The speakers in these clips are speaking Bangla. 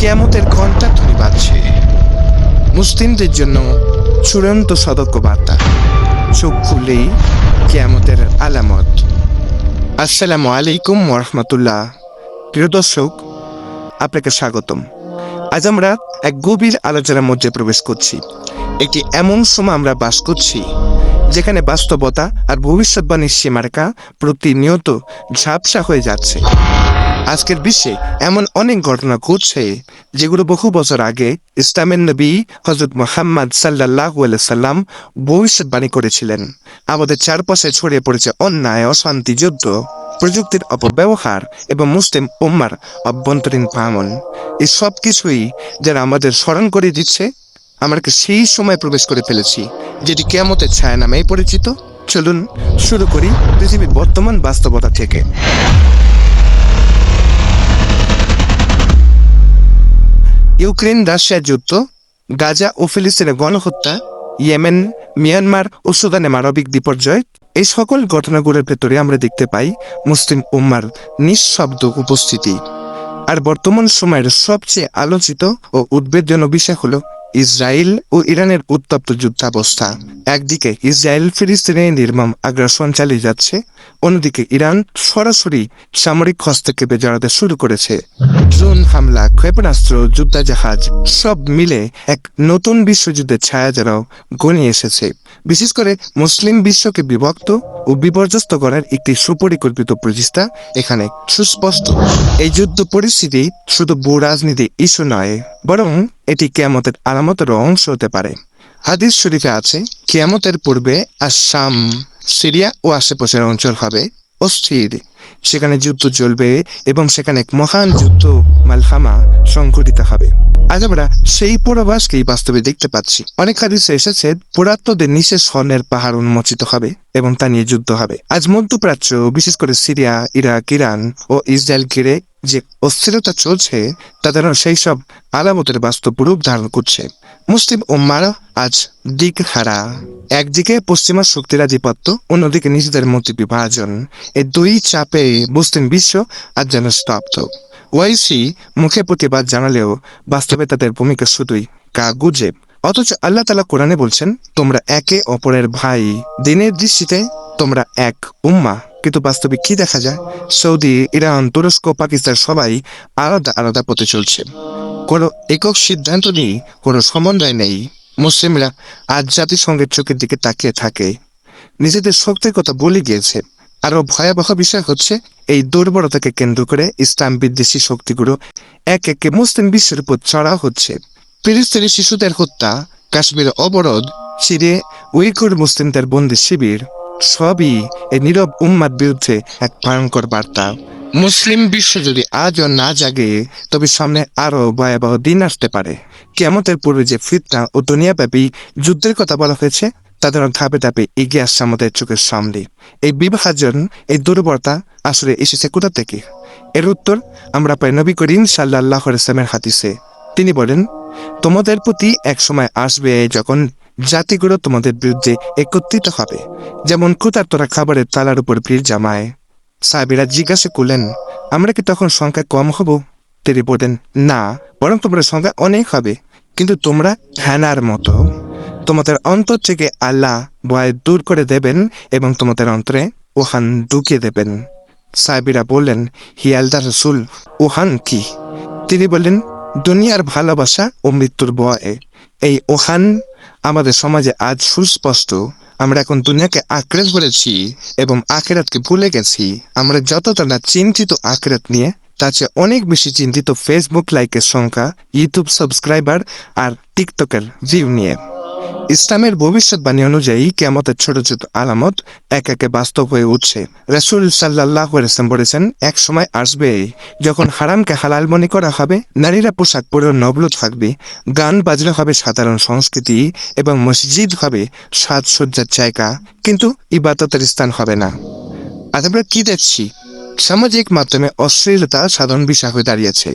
কেয়ামতের ঘণ্টা ধরে বাজছে। মুসলিমদের জন্য চূড়ান্ত সতর্ক বার্তা চোখ খুললেই কেয়ামতের আলামত। আসসালামু আলাইকুম ওরহমতুল্লাহ প্রিয় দর্শক, আপনাকে স্বাগতম। আজ আমরা এক গভীর আলোচনার মধ্যে প্রবেশ করছি। একটি এমন সময় আমরা বাস করছি, যেখানে বাস্তবতা আর ভবিষ্যৎবাণীর সীমারেখা প্রতিনিয়ত ঝাপসা হয়ে যাচ্ছে। আজকের বিশ্বে এমন অনেক ঘটনা ঘটছে যেগুলো বহু বছর আগে ইসলামের নবী হজরত মোহাম্মদ সাল্লাহ সাল্লাম ভবিষ্যৎবাণী করেছিলেন। আমাদের চারপাশে ছড়িয়ে পড়েছে অন্যায়, অশান্তি, যুদ্ধ, প্রযুক্তির অপব্যবহার এবং মুসলিম উম্মার অভ্যন্তরীণ পামন এই সব কিছুই যারা আমাদের স্মরণ করে দিচ্ছে, আমরা সেই সময় প্রবেশ করে ফেলেছি, যেটি কেয়ামতের ছায়া নামেই পরিচিত? চলুন শুরু করি পৃথিবীর বর্তমান বাস্তবতা থেকে। ইউক্রেন রাশিয়া যুদ্ধ, গাজা ও ফিলিস্তিনের গণহত্যা, ইয়েমেন, মিয়ানমার ও সুদানে মানবিক বিপর্যয়, এই সকল ঘটনাগুলোর ভেতরে আমরা দেখতে পাই মুসলিম উম্মার নিঃশব্দ উপস্থিতি। আর বর্তমান সময়ের সবচেয়ে আলোচিত ও উদ্বেগজনক বিষয় হলো ইসরায়েল ও ইরানের উত্তপ্ত যুদ্ধাবস্থা। একদিকে ইসরায়েল ফিলিস্তিনে নির্মম আগ্রাসন চালিয়ে যাচ্ছে, অন্যদিকে ইরান সরাসরি সামরিক হস্তক্ষেপে জড়াতে শুরু করেছে। ড্রোন হামলা, ক্ষেপণাস্ত্র, যুদ্ধাজাহাজ, সব মিলে এক নতুন বিশ্বযুদ্ধের ছায়া যেন গণিয়ে এসেছে। বিশেষ করে মুসলিম বিশ্বকে বিভক্ত ও বিপর্যস্ত করার একটি সুপরিকল্পিত প্রচেষ্টা এখানে সুস্পষ্ট। এই যুদ্ধ পরিস্থিতি শুধু ভূ রাজনীতি ইস্যু নয়, বরং এটি কেয়ামতের আলামতের অংশ হতে পারে। হাদিস শরীফে আছে, কেয়ামতের পূর্বে আসাম সিরিয়া ও আশেপাশের অঞ্চল হবে অস্থির। সেখানে যুদ্ধ চলবে এবং সেখানে এক মহান যুদ্ধ মালহামা সংঘটিত হবে। আজ আমরা সেই পূর্বাভাসকেই বাস্তবে দেখতে পাচ্ছি। অনেক হাদিসে এসেছে পুরাত্মদের নিচে স্বর্ণের পাহাড় উন্মোচিত হবে এবং তা নিয়ে যুদ্ধ হবে। আজ মধ্যপ্রাচ্য, বিশেষ করে সিরিয়া, ইরাক, ইরান ও ইসরায়েল ঘিরে যে অস্থিরতা চলছে, তা যেন সেই সব আলামতের বাস্তব রূপ ধারণ করছে। মুসলিম উম্মার আজ দিক হারা একদিকে পশ্চিমা শক্তির আধিপত্য, অন্যদিকে নিজেদের মধ্যে বিভাজন। এই দুই চাপে মুসলিম বিশ্ব আজ যেন স্তব্ধ। ওয়াইসি মুখে প্রতিবাদ জানালেও বাস্তবে তাদের ভূমিকা শুধুই কা গুজেব অথচ আল্লাহ তালা কোরআনে বলছেন, তোমরা একে অপরের ভাই। দিনের দৃষ্টিতে তোমরা এক উম্মা। কিন্তু বাস্তবে কি দেখা যায়? সৌদি, ইরান, তুরস্ক, পাকিস্তান সবাই আলাদা আলাদা পথে চলছে। কোনো একক সিদ্ধান্ত নেই কোনো সমন্বয় নেই। মুসলিমরা আজ জাতিসংঘের চোখের দিকে তাকিয়ে থাকে। নিজেদের শক্তির কথা বলে গিয়েছে। আরও ভয়াবহ বিষয় হচ্ছে, এই দুর্বলতাকে কেন্দ্র করে ইসলাম বিদ্বেষী শক্তিগুলো এক একে মুসলিম বিশ্বের উপর চড়া হচ্ছে। ফিলিস্তিনি শিশুদের হত্যা কাশ্মীরে অবরোধ সিরিয়ে উইগুর মুসলিমদের বন্দি শিবির। সবই এই নীরব উম্মার বিরুদ্ধে এক ভয়ঙ্কর বার্তা। মুসলিম বিশ্ব যদি আজও না জাগে, তবে সামনে আরও ভয়াবহ দিন আসতে পারে। কেমতের পূর্বে যে ফিতনা ও দুনিয়াব্যাপী যুদ্ধের কথা বলা হয়েছে তাদের ধাপে ধাপে এগিয়ে আসছে আমাদের চোখের সামনে। এই বিভাজন, এই দুর্বলতা আসলে এসেছে কোথা থেকে? এর উত্তর আমরা পাই নবী করিম সাল্লাহ ইসলামের হাতিসে তিনি বলেন, তোমাদের প্রতি এক সময় আসবে যখন জাতিগুলো তোমাদের বিরুদ্ধে একত্রিত হবে। যেমন ক্ষুতার্তরা খাবারের তালার উপর ভিড় জামায়। সাহেবেরা জিজ্ঞাসা করলেন, আমরা কি তখন সংখ্যা কম হব? তিনি বললেন, না, বরং তোমরা সংখ্যা অনেক হবে, কিন্তু তোমরা হ্যানার মতো। তোমাদের অন্তর থেকে আল্লাহ ভয় দূর করে দেবেন এবং তোমাদের অন্তরে ওহান ঢুকিয়ে দেবেন। সাহেবিরা বললেন হিয়ালদা রসুল ওহান কি? তিনি বললেন দুনিয়ার ভালোবাসা ও মৃত্যুর বয়ে এই ওহান আমাদের সমাজে আজ সুস্পষ্ট। আমরা এখন দুনিয়াকে আঁকড়ে ধরেছি এবং আখেরাতকে ভুলে গেছি। আমরা যতটা না চিন্তিত আখেরাত নিয়ে, তার চেয়ে অনেক বেশি চিন্তিত ফেসবুক লাইকের সংখ্যা ইউটিউব সাবস্ক্রাইবার আর টিকটকের ভিউ নিয়ে। ইসলামের ভবিষ্যৎবাণী অনুযায়ী কেমতের ছোট ছোট আলামত এক একে বাস্তব হয়ে উঠছে। রাসুল সাল্লাহ বলেছেন, এক সময় আসবে যখন হারামকে হালাল মনে করা হবে, নারীরা পোশাক পরেও নবল থাকবে, গান বাজনা হবে সাধারণ সংস্কৃতি এবং মসজিদ হবে সাজসজ্জার জায়গা, কিন্তু ইবাদতের স্থান হবে না। আজ আমরা কি দেখছি? সামাজিক মাধ্যমে অশ্লীলতা সাধারণ বিষয় হয়ে দাঁড়িয়েছে।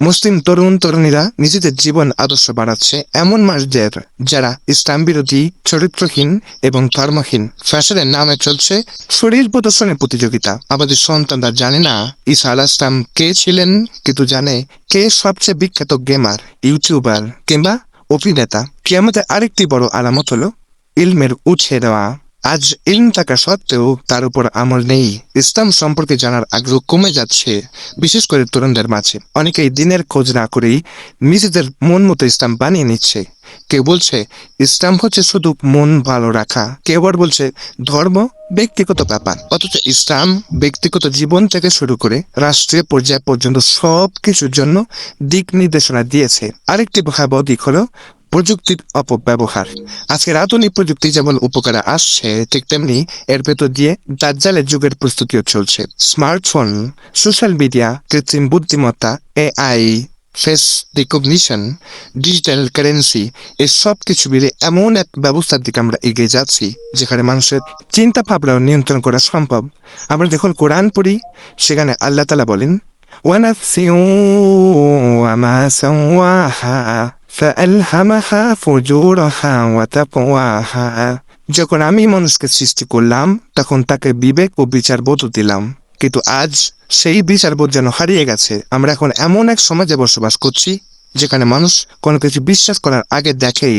মুসলিম তরুণ তরুণীরা নিজেদের জীবন আদর্শ বাড়াচ্ছে এমন মাসদের যারা ইসলাম বিরোধী, চরিত্রহীন এবং ধর্মহীন। ফ্যাশনের নামে চলছে শরীর প্রদর্শনের প্রতিযোগিতা। আমাদের সন্তানরা জানে না ঈসা আলাহ ইসলাম কে ছিলেন, কিন্তু জানে কে সবচেয়ে বিখ্যাত গেমার, ইউটিউবার কিংবা অভিনেতা। কি আমাদের আরেকটি বড় আলামত হলো ইলমের উঠে দেওয়া। আজ ইলম থাকা সত্ত্বেও তার উপর আমল নেই। ইসলাম সম্পর্কে জানার আগ্রহ কমে যাচ্ছে, বিশেষ করে তরুণদের মাঝে। অনেকেই দিনের খোঁজ না করেই নিজেদের মন মতো ইসলাম বানিয়ে নিচ্ছে। কেউ বলছে, ইসলাম হচ্ছে শুধু মন ভালো রাখা। কেউ আবার বলছে, ধর্ম ব্যক্তিগত ব্যাপার। অথচ ইসলাম ব্যক্তিগত জীবন থেকে শুরু করে রাষ্ট্রীয় পর্যায় পর্যন্ত সব কিছুর জন্য দিক নির্দেশনা দিয়েছে। আরেকটি ভয়াবহ দিক হলো প্রযুক্তির অপব্যবহার। আজকের আধুনিক প্রযুক্তি যেমন উপকারে আসছে, ঠিক তেমনি এর ভেতর দিয়ে দাজ্জালের যুগের প্রস্তুতিও চলছে। স্মার্টফোন, সোশ্যাল মিডিয়া, কৃত্রিম বুদ্ধিমত্তা, AI, face recognition, digital currency এই সব কিছু মিলে এমন এক ব্যবস্থার দিকে আমরা এগিয়ে যাচ্ছি, যেখানে মানুষের চিন্তা ভাবনাও নিয়ন্ত্রণ করা সম্ভব। আমরা দেখুন কোরআন পড়ি, সেখানে আল্লাহ তালা বলেন ওয়ানা فألهمها فجورها وتقواها যখন আমি মানুষকে সৃষ্টি করলাম তখন তাকে বিবেক ও বিচার বোধ দিলাম কিন্তু আজ সেই বিচারবোধ যেন হারিয়ে গেছে আমরা এখন এমন এক সমাজে বসবাস করছি যেখানে মানুষ কোনো কিছু বিশ্বাস করার আগে দেখে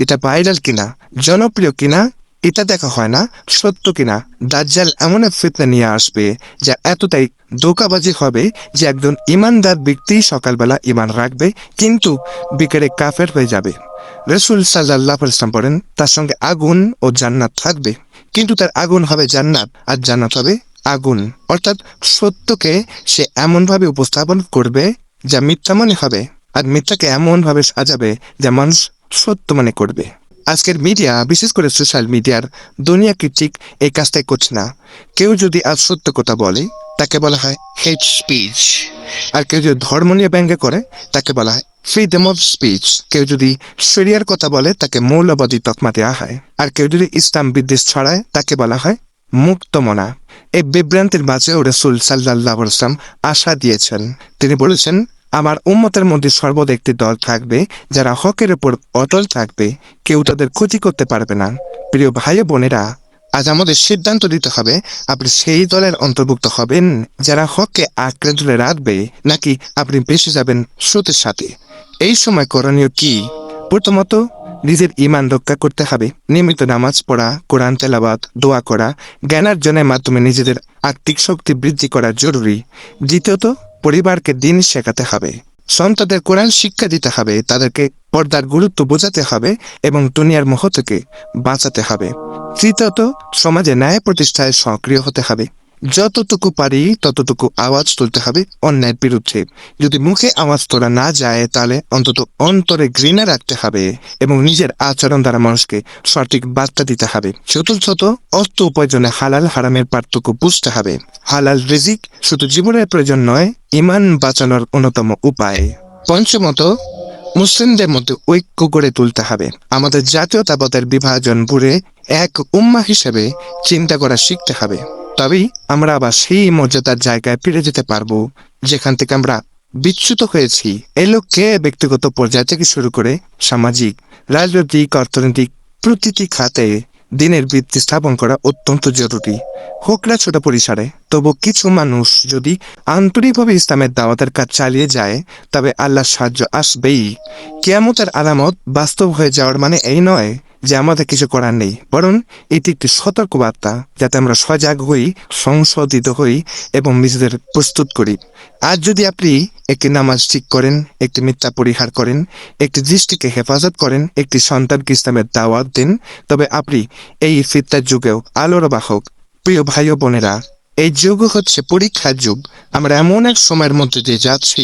এটা ভাইরাল কিনা জনপ্রিয় কিনা এটা দেখা হয় না, সত্য কিনা, দাজ্জাল এমন এক ফিতনা নিয়ে আসবে যা এতটাই ধোকাবাজি হবে যে একজন ইমানদার ব্যক্তি সকালবেলা ইমান রাখবে, কিন্তু বিকেলে কাফের হয়ে যাবে। রসুল সাল্লাহ ইসলাম বলেন, তার সঙ্গে আগুন ও জান্নাত থাকবে, কিন্তু তার আগুন হবে জান্নাত, আর জান্নাত হবে আগুন। অর্থাৎ সত্যকে সে এমনভাবে উপস্থাপন করবে যা মিথ্যা মনে হবে, আর মিথ্যাকে এমনভাবে সাজাবে যা মানুষ সত্য মনে করবে। আজকের মিডিয়া, বিশেষ করে সোশ্যাল মিডিয়ার দুনিয়া কৃতিক এই কাজটাই করছে না। কেউ যদি আজ সত্য কথা বলে, তাকে বলা হয় হেড স্পিচ আর কেউ যদি ধর্ম নিয়ে ব্যঙ্গ করে, তাকে বলা হয় ফ্রিডম অফ স্পিচ কেউ যদি শরিয়ার কথা বলে, তাকে মৌলবাদী তকমা দেওয়া হয়। আর কেউ যদি ইসলাম বিদ্বেষ ছড়ায়, তাকে বলা হয় মুক্তমনা এই বিভ্রান্তির মাঝেও রসুল সাল্লাহ ইসলাম আশা দিয়েছেন। তিনি বলেছেন আমার উম্মতের মধ্যে সর্বদা একটি দল থাকবে, যারা হকের উপর অটল থাকবে, কেউ তাদের ক্ষতি করতে পারবে না। প্রিয় ভাই বোনেরা, আজ আমাদের সিদ্ধান্ত দিতে হবে, আপনি সেই দলের অন্তর্ভুক্ত হবেন, যারা হককে আঁকড়ে ধরে রাখবে, নাকি আপনি বেঁচে যাবেন স্রোতের সাথে। এই সময় করণীয় কি? প্রথমত, নিজের ইমান রক্ষা করতে হবে, নিয়মিত নামাজ পড়া, কোরআন তেলাবাদ দোয়া করা জ্ঞানার্জনের মাধ্যমে নিজেদের আর্থিক শক্তি বৃদ্ধি করা জরুরি। দ্বিতীয়ত পরিবারকে দিন শেখাতে হবে। সন্তানদের কোরআন শিক্ষা দিতে হবে, তাদেরকে পর্দার গুরুত্ব বোঝাতে হবে এবং দুনিয়ার মোহ থেকে বাঁচাতে হবে। তৃতীয়ত, সমাজে ন্যায় প্রতিষ্ঠায় সক্রিয় হতে হবে। যতটুকু পারি, ততটুকু আওয়াজ তুলতে হবে অন্যায়ের বিরুদ্ধে। যদি মুখে আওয়াজ তোলা না যায়, তাহলে অন্তত অন্তরে ঘৃণা রাখতে হবে এবং নিজের আচরণ দ্বারা মানুষকে সঠিক বার্তা দিতে হবে। চতুর্থত, অর্থ উপার্জনে হালাল হারামের পার্থক্য বুঝতে হবে। হালাল রিজিক শুধু জীবনের প্রয়োজন নয় ইমান বাঁচানোর অন্যতম উপায়। পঞ্চমত, মুসলিমদের মধ্যে ঐক্য গড়ে তুলতে হবে। আমাদের জাতীয়তাবাদের বিভাজন ভুলে এক উম্মা হিসেবে চিন্তা করা শিখতে হবে। তবেই আমরা আবার সেই মর্যাদার জায়গায় ফিরে যেতে পারব, যেখান থেকে আমরা বিচ্যুত হয়েছি। এই লক্ষ্যে ব্যক্তিগত পর্যায় থেকে শুরু করে সামাজিক, রাজনৈতিক, অর্থনৈতিক প্রতিটি খাতে দিনের বৃত্তি স্থাপন করা অত্যন্ত জরুরি। হোক না ছোট পরিসরে, তবু কিছু মানুষ যদি আন্তরিকভাবে ইসলামের দাওয়াতের কাজ চালিয়ে যায়, তবে আল্লাহর সাহায্য আসবেই। কেয়ামতের আলামত বাস্তব হয়ে যাওয়ার মানে এই নয় যে আমাদের কিছু করার নেই। বরং এটি একটি সতর্ক বার্তা যাতে আমরা সজাগ হই, সংশোধিত হই এবং নিজেদের প্রস্তুত করি। আজ যদি আপনি একটি নামাজ ঠিক করেন, একটি মিথ্যা পরিহার করেন, একটি দৃষ্টিকে হেফাজত করেন, একটি সন্তানকে ইসলামের দাওয়াত দিন, তবে আপনি এই ফিত্তার যুগেও আলোর বাহক প্রিয় ভাই ও বোনেরা, এই যুগ হচ্ছে পরীক্ষার যুগ। আমরা এমন এক সময়ের মধ্যে দিয়ে যাচ্ছি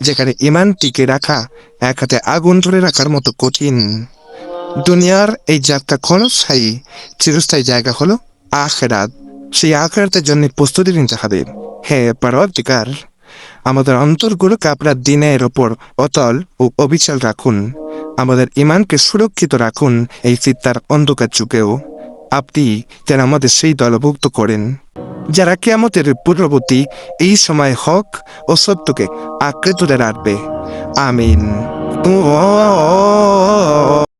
যেখানে ইমান টিকে রাখা এক হাতে আগুন ধরে রাখার মতো কঠিন। দুনিয়ার এই যাত্রা ক্ষণস্থায়ী, চিরস্থায়ী জায়গা হলো আখেরাত। সেই আখেরাতের জন্য প্রস্তুতি নিতে হবে হে পরবর্তীকার, আমাদের অন্তরগুলোকে আপনার দিনের ওপর অতল ও অবিচল রাখুন। আমাদের ইমানকে সুরক্ষিত রাখুন এই চিত্তার অন্ধকার যুগেও। আপনি যেন আমাদের সেই দলভুক্ত করেন, যারা কেয়ামতের পূর্ববর্তী এই সময় হক ও সত্যকে ধরে রাখবে। আমিন।